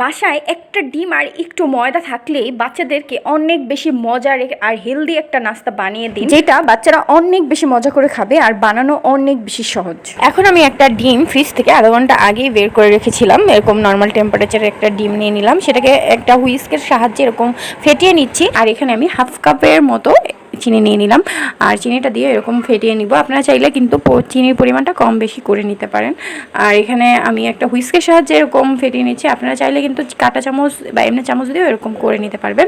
বাসায় একটা ডিম আর একটু ময়দা থাকলেই বাচ্চাদেরকে অনেক বেশি মজার আর হেলদি একটা নাস্তা বানিয়ে দিন। যেটা বাচ্চারা অনেক বেশি মজা করে খাবে আর বানানো অনেক বেশি সহজ। এখন আমি একটা ডিম ফ্রিজ থেকে আধা ঘণ্টা আগেই বের করে রেখেছিলাম। এরকম নর্মাল টেম্পারেচারে একটা ডিম নিয়ে নিলাম। সেটাকে একটা হুইস্কের সাহায্যে এরকম ফেটিয়ে নিচ্ছি। আর এখানে আমি হাফ কাপের মতো চিনি নিয়ে নিলাম। আর চিনিটা দিয়ে এরকম ফেটিয়ে নিব। আপনারা চাইলে কিন্তু চিনির পরিমাণটা কম বেশি করে নিতে পারেন। আর এখানে আমি একটা হুইস্কের সাহায্যে এরকম ফেটিয়ে নিচ্ছি। আপনারা চাইলে কিন্তু কাঁটা চামচ বা এমনি চামচ দিয়েও এরকম করে নিতে পারবেন।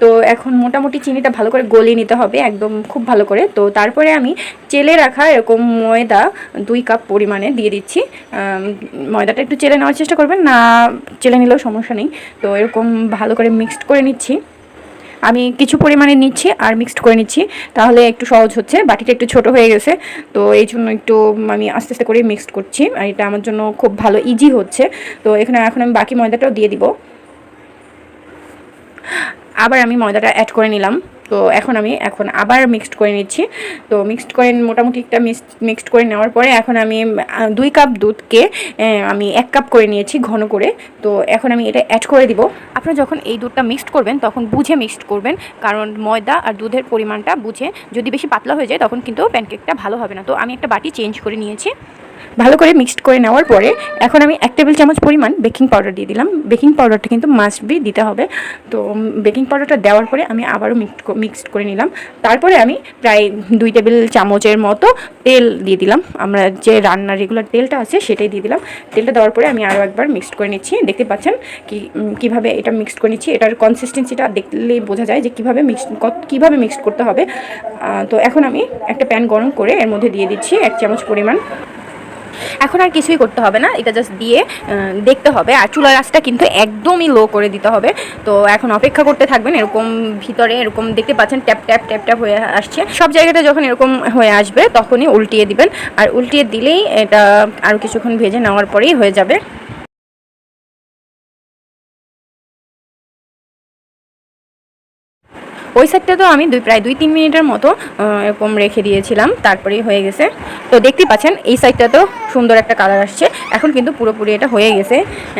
তো এখন মোটামুটি চিনিটা ভালো করে গলিয়ে নিতে হবে, একদম খুব ভালো করে। তো তারপরে আমি চেলে রাখা এরকম ময়দা দুই কাপ পরিমাণে দিয়ে দিচ্ছি। ময়দাটা একটু চেলে নেওয়ার চেষ্টা করবেন। না, চেলে নিলেও সমস্যা নেই। তো এরকম ভালো করে মিক্সড করে নিচ্ছি। আমি কিছু পরিমাণে নিচ্ছি আর মিক্সড করে নিচ্ছি। তাহলে একটু সহজ হচ্ছে, বাটিটা একটু ছোট হয়ে গেছে। তো এই জন্য একটু আমি আস্তে আস্তে করে মিক্সড করছি আর এটা আমার জন্য খুব ভালো ইজি হচ্ছে। তো এখানে এখন আমি বাকি ময়দাটাও দিয়ে দিব। আবার আমি ময়দাটা অ্যাড করে নিলাম। তো এখন আমি, এখন আবার মিক্সড করে নিচ্ছি। তো মিক্সড করে মোটামুটি একটা মিক্সড করে নেওয়ার পরে এখন আমি দুই কাপ দুধকে আমি এক কাপ করে নিয়েছি ঘন করে। তো এখন আমি এটা অ্যাড করে দিব। আপনারা যখন এই দুধটা মিক্সড করবেন, তখন বুঝে মিক্সড করবেন। কারণ ময়দা আর দুধের পরিমাণটা বুঝে যদি বেশি পাতলা হয়ে যায়, তখন কিন্তু প্যানকেকটা ভালো হবে না। তো আমি একটা বাটি চেঞ্জ করে নিয়েছি। ভালো করে মিক্সড করে নেওয়ার পরে এখন আমি এক টেবিল চামচ পরিমাণ বেকিং পাউডার দিয়ে দিলাম। বেকিং পাউডারটা কিন্তু মাস্ট বি দিতে হবে। তো বেকিং পাউডারটা দেওয়ার পরে আমি আবারও মিক্সড মিক্সড করে নিলাম। তারপরে আমি প্রায় দুই টেবিল চামচের মতো তেল দিয়ে দিলাম। আমরা যে রান্নার রেগুলার তেলটা আছে সেটাই দিয়ে দিলাম। তেলটা দেওয়ার পরে আমি আরও একবার মিক্সড করে নিচ্ছি। দেখতে পাচ্ছেন কি কীভাবে এটা মিক্সড করে নিচ্ছি। এটার কনসিস্টেন্সিটা দেখলেই বোঝা যায় যে কীভাবে মিক্স কীভাবে মিক্সড করতে হবে। তো এখন আমি একটা প্যান গরম করে এর মধ্যে দিয়ে দিচ্ছি এক চামচ পরিমাণ এখন আর কিছুই করতে হবে না, এটা জাস্ট দিয়ে দেখতে হবে। আর চুলার আঁচটা কিন্তু একদমই লো করে দিতে হবে। তো এখন অপেক্ষা করতে থাকবেন, এরকম ভিতরে এরকম দেখতে পাচ্ছেন, ট্যাপ ট্যাপ ট্যাপ ট্যাপ হয়ে আসছে। সব জায়গাটা যখন এরকম হয়ে আসবে, তখনই উল্টিয়ে দিবেন। আর উল্টিয়ে দিলেই এটা আরও কিছুক্ষণ ভেজে নেওয়ার পরেই হয়ে যাবে। ওই সাইডটা তো আমি দুই, প্রায় দুই, তিন মিনিটের মতো এরকম রেখে দিয়েছিলাম, তারপরেই হয়ে গেছে। তো দেখতে পাচ্ছেন, এই সাইডটা তো সুন্দর একটা কালার আসছে। এখন কিন্তু পুরোপুরি এটা হয়ে গেছে।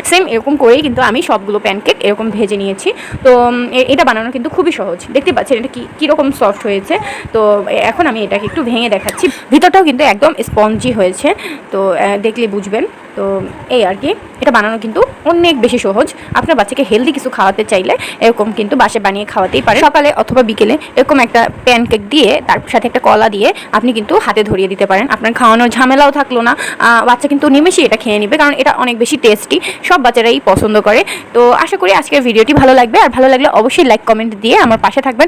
সেম এরকম করেই কিন্তু আমি সবগুলো প্যানকেক এরকম ভেজে নিয়েছি। তো এটা বানানো কিন্তু খুবই সহজ। দেখতে পাচ্ছেন এটা কী, কীরকম সফট হয়েছে। তো এখন আমি এটাকে একটু ভেঙে দেখাচ্ছি। ভিতরটাও কিন্তু একদম স্পঞ্জি হয়েছে। তো দেখলে বুঝবেন। তো এই আর কি, এটা বানানো কিন্তু অনেক বেশি সহজ। আপনার বাচ্চাকে হেলদি কিছু খাওয়াতে চাইলে এরকম কিন্তু বাসে বানিয়ে খাওয়াতেই পারে সকালে অথবা বিকেলে এরকম একটা প্যানকেক দিয়ে, তার সাথে একটা কলা দিয়ে আপনি কিন্তু হাতে ধরিয়ে দিতে পারেন। আপনার খাওয়ানোর ঝামেলাও থাকল না। বাচ্চা কিন্তু নিমেষেই এটা খেয়ে নেবে, কারণ এটা অনেক বেশি টেস্টি সব বাচ্চারাই পছন্দ করে। তো আশা করি আজকের ভিডিওটি ভালো লাগবে। আর ভালো লাগলে অবশ্যই লাইক কমেন্ট দিয়ে আমার পাশে থাকবেন।